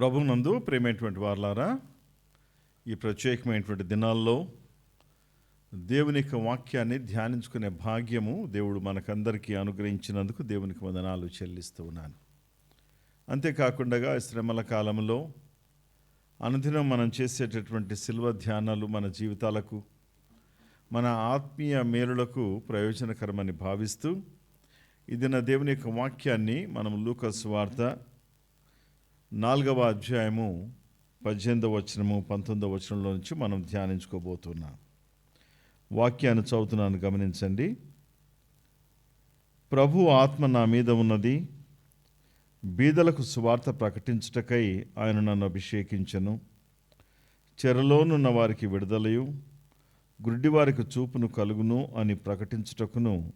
ప్రభునందు ప్రేమైనటువంటి వార్లారా ఈ ప్రత్యేకమైనటువంటి దినాల్లో దేవుని యొక్క వాక్యాన్ని ధ్యానించుకునే భాగ్యము దేవుడు మనకందరికీ అనుగ్రహించినందుకు దేవునికి వందనాలు చెల్లిస్తూ ఉన్నాను. అంతేకాకుండా శ్రమల కాలంలో అనుదినం మనం చేసేటటువంటి శిల్వ ధ్యానాలు మన జీవితాలకు మన ఆత్మీయ మేలులకు ప్రయోజనకరమని భావిస్తూ ఇది నా దేవుని యొక్క వాక్యాన్ని మనం లూకస్ వార్త నాలుగవ అధ్యాయము పద్దెనిమిదవ వచనము పంతొమ్మిదవ వచనంలో నుంచి మనం ధ్యానించుకోబోతున్నాం. వాక్యాన్ని చదువుతున్నాను గమనించండి. ప్రభు ఆత్మ నా మీద ఉన్నది బీదలకు సువార్త ప్రకటించుటకై ఆయన నన్ను అభిషేకించను. చెరలోనున్న వారికి విడుదలయు గుడ్డివారికి చూపును కలుగును అని ప్రకటించుటకును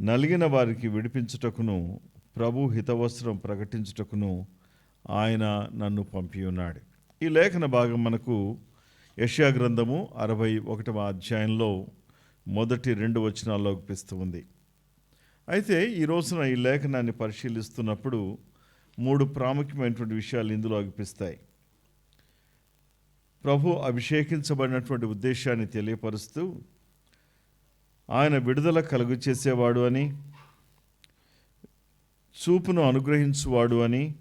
నలిగిన వారికి విడిపించుటకును ప్రభు హితవస్త్రం ప్రకటించుటకును ఆయన నన్ను పంపి ఉన్నాడు. ఈ లేఖన భాగం మనకు యష్యా గ్రంథము అరవై ఒకటవ అధ్యాయంలో మొదటి రెండు వచనాల్లో అనిపిస్తూ ఉంది. అయితే ఈ రోజున ఈ లేఖనాన్ని పరిశీలిస్తున్నప్పుడు మూడు ప్రాముఖ్యమైనటువంటి విషయాలు ఇందులో అనిపిస్తాయి ప్రభు అభిషేకించబడినటువంటి ఉద్దేశాన్ని తెలియపరుస్తూ ఆయన విడుదల కలుగు చేసేవాడు అని చూపును అనుగ్రహించువాడు అని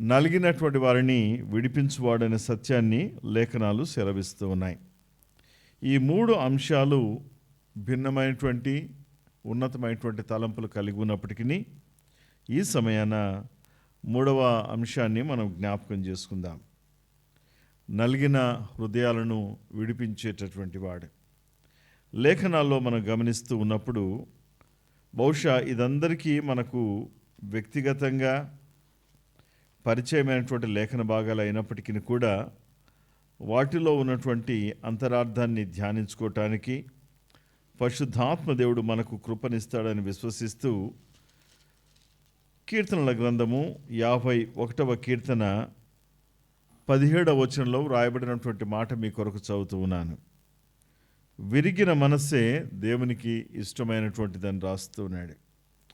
నలిగినటువంటి వారిని విడిపించువాడనే సత్యాన్ని లేఖనాలు సెలవిస్తూ ఉన్నాయి. ఈ మూడు అంశాలు భిన్నమైనటువంటి ఉన్నతమైనటువంటి తలంపులు కలిగి ఉన్నప్పటికీ ఈ సమయాన మూడవ అంశాన్ని మనం జ్ఞాపకం చేసుకుందాం. నలిగిన హృదయాలను విడిపించేటటువంటి వాడు. లేఖనాల్లో మనం గమనిస్తూ ఉన్నప్పుడు బహుశా ఇదందరికీ మనకు వ్యక్తిగతంగా పరిచయమైనటువంటి లేఖన భాగాలు అయినప్పటికీ కూడా వాటిలో ఉన్నటువంటి అంతరార్థాన్ని ధ్యానించుకోవటానికి పరిశుద్ధాత్మ దేవుడు మనకు కృపనిస్తాడని విశ్వసిస్తూ కీర్తనల గ్రంథము యాభై ఒకటవ కీర్తన పదిహేడవ వచనంలో వ్రాయబడినటువంటి మాట మీ కొరకు చదువుతూ ఉన్నాను. విరిగిన మనస్సే దేవునికి ఇష్టమైనటువంటిదని రాస్తూ ఉన్నాడు.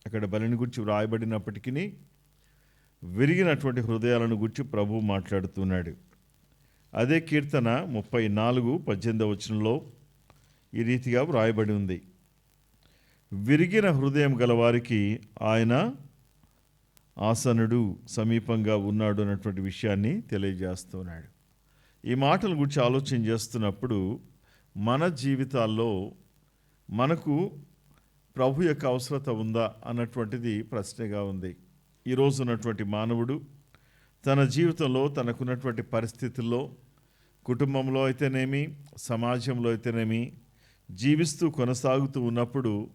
అక్కడ బలిని గురించి వ్రాయబడినప్పటికీ విరిగినటువంటి హృదయాలను గుర్చి ప్రభు మాట్లాడుతున్నాడు. అదే కీర్తన ముప్పై నాలుగు పద్దెనిమిదవ వచనంలో ఈ రీతిగా వ్రాయబడి ఉంది. విరిగిన హృదయం గలవారికి ఆయన ఆసనుడు సమీపంగా ఉన్నాడు అన్నటువంటి విషయాన్ని తెలియజేస్తున్నాడు. ఈ మాటల గురించి ఆలోచన చేస్తున్నప్పుడు మన జీవితాల్లో మనకు ప్రభు యొక్క అవసరత ఉందా అన్నటువంటిది ప్రశ్నగా ఉంది. ఈరోజు ఉన్నటువంటి మానవుడు తన జీవితంలో తనకున్నటువంటి పరిస్థితుల్లో కుటుంబంలో అయితేనేమి సమాజంలో అయితేనేమి జీవిస్తూ కొనసాగుతూ ఉన్నప్పుడు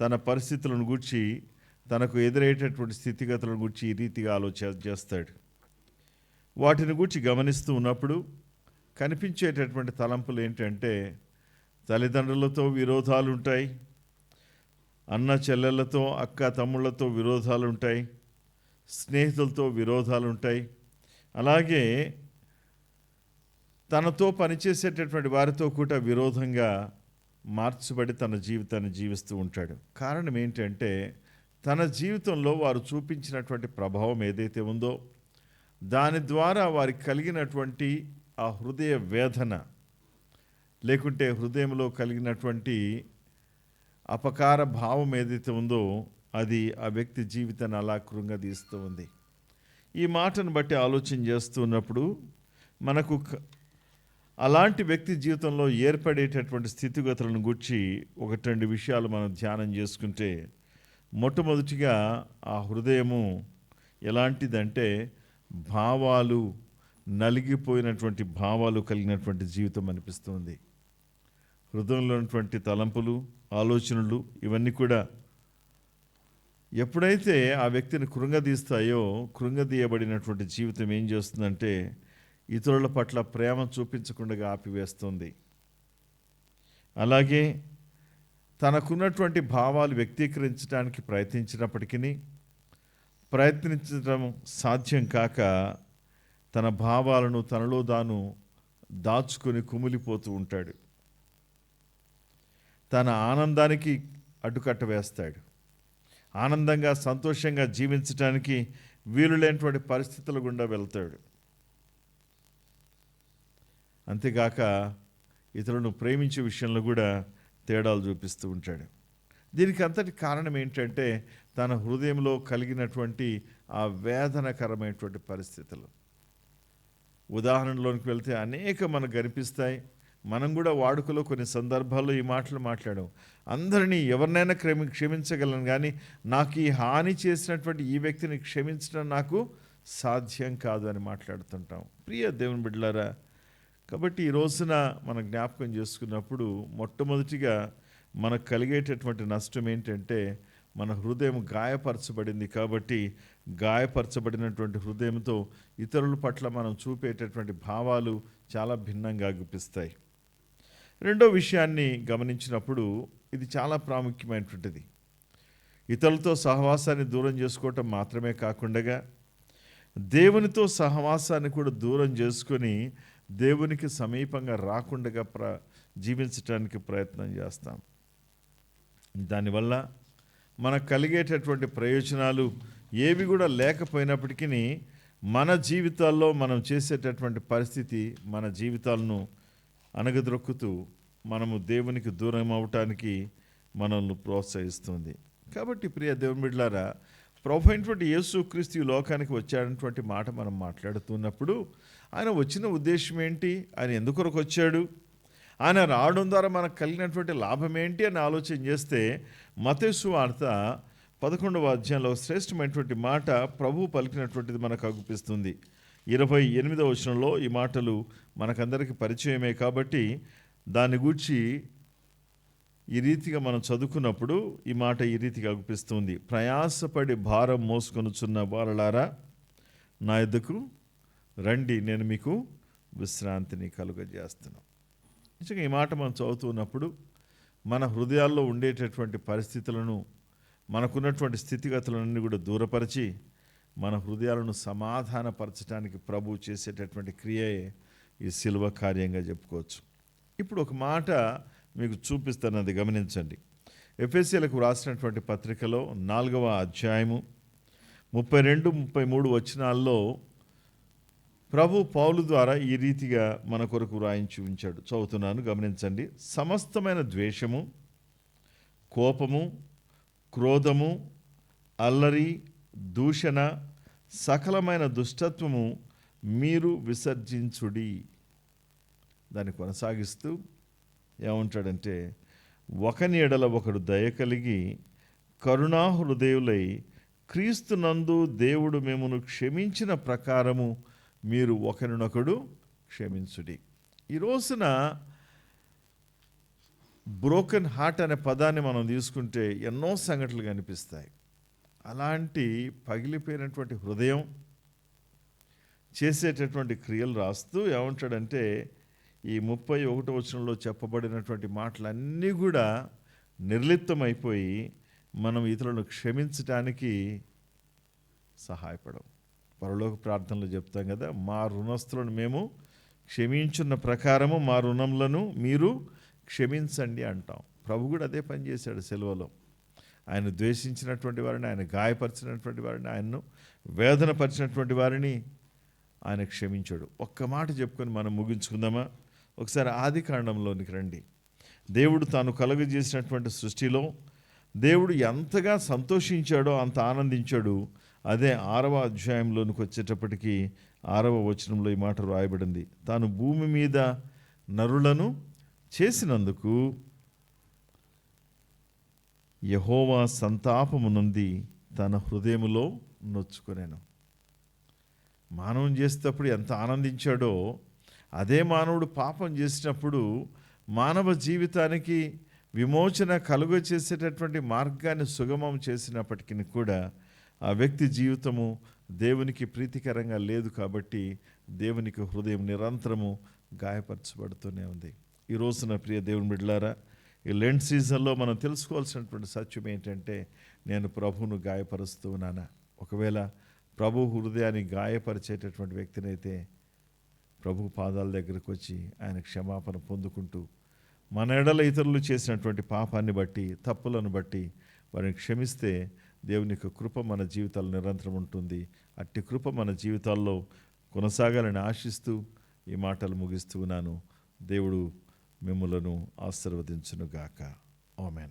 తన పరిస్థితులను గూర్చి తనకు ఎదురయ్యేటటువంటి స్థితిగతులను గూర్చి ఈ రీతిగా ఆలోచన చేస్తాడు. వాటిని గూర్చి గమనిస్తూ ఉన్నప్పుడు కనిపించేటటువంటి తలంపులు ఏంటంటే తల్లిదండ్రులతో విరోధాలు ఉంటాయి అన్న చెల్లెళ్ళతో అక్క తమ్ముళ్ళతో విరోధాలు ఉంటాయి స్నేహితులతో విరోధాలు ఉంటాయి అలాగే తనతో పనిచేసేటటువంటి వారితో కూడా విరోధంగా మార్చబడి తన జీవితాన్ని జీవిస్తూ ఉంటాడు. కారణం ఏంటంటే తన జీవితంలో వారు చూపించినటువంటి ప్రభావం ఏదైతే ఉందో దాని ద్వారా వారికి కలిగినటువంటి ఆ హృదయ వేదన లేకుంటే హృదయంలో కలిగినటువంటి అపకార భావం ఏదైతే ఉందో అది ఆ వ్యక్తి జీవితాన్ని అలా కృంగదీస్తూ ఉంది. ఈ మాటను బట్టి ఆలోచన చేస్తున్నప్పుడు మనకు క- అలాంటి వ్యక్తి జీవితంలో ఏర్పడేటటువంటి స్థితిగతులను గుర్చి ఒకటి రెండు విషయాలు మనం ధ్యానం చేసుకుంటే మొట్టమొదటిగా ఆ హృదయము ఎలాంటిదంటే భావాలు నలిగిపోయినటువంటి భావాలు కలిగినటువంటి జీవితం అనిపిస్తుంది హృదయంలో ఉన్నటువంటి తలంపులు ఆలోచనలు ఇవన్నీ కూడా ఎప్పుడైతే ఆ వ్యక్తిని కృంగదీస్తాయో కృంగదీయబడినటువంటి జీవితం ఏం చేస్తుందంటే ఇతరుల పట్ల ప్రేమ చూపించకుండా ఆపివేస్తుంది. అలాగే తనకున్నటువంటి భావాలు వ్యక్తీకరించడానికి ప్రయత్నించినప్పటికీ ప్రయత్నించడం సాధ్యం కాక తన భావాలను తనలో తాను దాచుకొని కుమిలిపోతూ ఉంటాడు. తన ఆనందానికి అడ్డుకట్ట వేస్తాడు. ఆనందంగా సంతోషంగా జీవించడానికి వీలు లేనటువంటి పరిస్థితుల గుండా వెళ్తాడు. అంతేగాక ఇతరులను ప్రేమించే విషయంలో కూడా తేడాలు చూపిస్తూ ఉంటాడు. దీనికి అంతటి కారణం ఏంటంటే తన హృదయంలో కలిగినటువంటి ఆ వేదనకరమైనటువంటి పరిస్థితులు. ఉదాహరణలోనికి వెళ్తే అనేక మనకు కనిపిస్తాయి. మనం కూడా వాడుకలో కొన్ని సందర్భాల్లో ఈ మాటలు మాట్లాడాం. అందరినీ ఎవరినైనా క్షమి క్షమించగలను కానీ నాకు ఈ హాని చేసినటువంటి ఈ వ్యక్తిని క్షమించడం నాకు సాధ్యం కాదు అని మాట్లాడుతుంటాం. ప్రియ దేవుని బిడ్డలారా కాబట్టి ఈ రోజున మనం జ్ఞాపకం చేసుకున్నప్పుడు మొట్టమొదటిగా మనకు కలిగేటటువంటి నష్టం ఏంటంటే మన హృదయం గాయపరచబడింది కాబట్టి గాయపరచబడినటువంటి హృదయంతో ఇతరుల పట్ల మనం చూపేటటువంటి భావాలు చాలా భిన్నంగా గుపిస్తాయి రెండో విషయాన్ని గమనించినప్పుడు ఇది చాలా ప్రాముఖ్యమైనటువంటిది. ఇతరులతో సహవాసాన్ని దూరం చేసుకోవటం మాత్రమే కాకుండా దేవునితో సహవాసాన్ని కూడా దూరం చేసుకొని దేవునికి సమీపంగా రాకుండా ప్ర జీవించటానికి ప్రయత్నం చేస్తాం. దానివల్ల మనకు కలిగేటటువంటి ప్రయోజనాలు ఏవి కూడా లేకపోయినప్పటికీ మన జీవితాల్లో మనం చేసేటటువంటి పరిస్థితి మన జీవితాలను అనగదొక్కుతూ మనము దేవునికి దూరం అవటానికి మనల్ని ప్రోత్సహిస్తుంది. కాబట్టి ప్రియ దేవుని బిడ్లారా ప్రభు అయినటువంటి యేసు క్రీస్తు లోకానికి వచ్చాడనటువంటి మాట మనం మాట్లాడుతున్నప్పుడు ఆయన వచ్చిన ఉద్దేశం ఏంటి? ఆయన ఎందుకొరకు వచ్చాడు? ఆయన రావడం ద్వారా మనకు కలిగినటువంటి లాభం ఏంటి అని ఆలోచన చేస్తే మతేసు వార్త పదకొండవ అధ్యాయంలో శ్రేష్టమైనటువంటి మాట ప్రభు పలికినటువంటిది మనకు అగుపిస్తుంది ఇరవై ఎనిమిదవ వచనంలో ఈ మాటలు మనకందరికీ పరిచయమే కాబట్టి దాని గూర్చి ఈ రీతిగా మనం చదువుకున్నప్పుడు ఈ మాట ఈ రీతిగా అగుపిస్తుంది. ప్రయాసపడి భారం మోసుకొనుచున్న వారలారా నా ఎద్దకు రండి నేను మీకు విశ్రాంతిని కలుగజేస్తున్నాను నిజంగా ఈ మాట మనం చదువుతున్నప్పుడు మన హృదయాల్లో ఉండేటటువంటి పరిస్థితులను మనకున్నటువంటి స్థితిగతులన్నీ కూడా దూరపరిచి మన హృదయాలను సమాధానపరచడానికి ప్రభు చేసేటటువంటి క్రియయే ఈ శిల్వ కార్యంగా చెప్పుకోవచ్చు. ఇప్పుడు ఒక మాట మీకు చూపిస్తున్నది గమనించండి. ఎఫ్ఎస్సీలకు రాసినటువంటి పత్రికలో నాలుగవ అధ్యాయము ముప్పై రెండు ముప్పై మూడు వచనాల్లో ప్రభు పౌలు ద్వారా ఈ రీతిగా మన కొరకు రాయించి ఉంచాడు. చదువుతున్నాను గమనించండి. సమస్తమైన ద్వేషము కోపము క్రోధము అల్లరి దూషణ సకలమైన దుష్టత్వము మీరు విసర్జించుడి. దాన్ని కొనసాగిస్తూ ఏమంటాడంటే ఒకని ఎడల ఒకడు దయ కలిగి కరుణాహృదయులై క్రీస్తునందు దేవుడు మేమును క్షమించిన ప్రకారము మీరు ఒకరినొకడు క్షమించుడి. ఈ రోజున బ్రోకెన్ హార్ట్ అనే పదాన్ని మనం తీసుకుంటే ఎన్నో సంఘటనలు కనిపిస్తాయి. అలాంటి పగిలిపోయినటువంటి హృదయం చేసేటటువంటి క్రియలు రాస్తూ ఏమంటాడంటే ఈ ముప్పై ఒకటో వచనంలో చెప్పబడినటువంటి మాటలన్నీ కూడా నిర్లిప్తమైపోయి మనం ఇతరులను క్షమించటానికి సహాయపడం పరలోక ప్రార్థనలు చెప్తాం కదా మా రుణస్తులను మేము క్షమించున్న ప్రకారము మా రుణములను మీరు క్షమించండి అంటాం. ప్రభు కూడా అదే పని చేశాడు సెలవులో. ఆయన ద్వేషించినటువంటి వారిని ఆయన గాయపరిచినటువంటి వారిని ఆయన్ను వేదనపరిచినటువంటి వారిని ఆయన క్షమించాడు. ఒక్క మాట చెప్పుకొని మనం ముగించుకుందామా? ఒకసారి ఆది కాండంలోనికి రండి. దేవుడు తాను కలుగజేసినటువంటి సృష్టిలో దేవుడు ఎంతగా సంతోషించాడో అంత ఆనందించాడు. అదే ఆరవ అధ్యాయంలోనికి వచ్చేటప్పటికి ఆరవ వచనంలో ఈ మాట రాయబడింది. తాను భూమి మీద నరులను చేసినందుకు యహోవా సంతాపము నుండి తన హృదయములో నొచ్చుకునేను. మానవం చేసేటప్పుడు ఎంత ఆనందించాడో అదే మానవుడు పాపం చేసినప్పుడు మానవ జీవితానికి విమోచన కలుగ చేసేటటువంటి మార్గాన్ని సుగమం చేసినప్పటికీ కూడా ఆ వ్యక్తి జీవితము దేవునికి ప్రీతికరంగా లేదు కాబట్టి దేవునికి హృదయం నిరంతరము గాయపరచబడుతూనే ఉంది. ఈ రోజున ప్రియ దేవుని బిడ్లారా ఈ లెండ్ సీజన్లో మనం తెలుసుకోవాల్సినటువంటి సత్యం ఏంటంటే నేను ప్రభువును గాయపరుస్తూ ఉన్నానా? ఒకవేళ ప్రభు హృదయాన్ని గాయపరిచేటటువంటి వ్యక్తినైతే ప్రభు పాదాల దగ్గరకు వచ్చి ఆయన క్షమాపణ పొందుకుంటూ మన ఎడల ఇతరులు చేసినటువంటి పాపాన్ని బట్టి తప్పులను బట్టి వారిని క్షమిస్తే దేవుని యొక్క కృప మన జీవితాలు నిరంతరం ఉంటుంది. అట్టి కృప మన జీవితాల్లో కొనసాగాలని ఆశిస్తూ ఈ మాటలు ముగిస్తూ ఉన్నాను. దేవుడు మిమ్మలను ఆశీర్వదించునుగాక. ఆమెన్.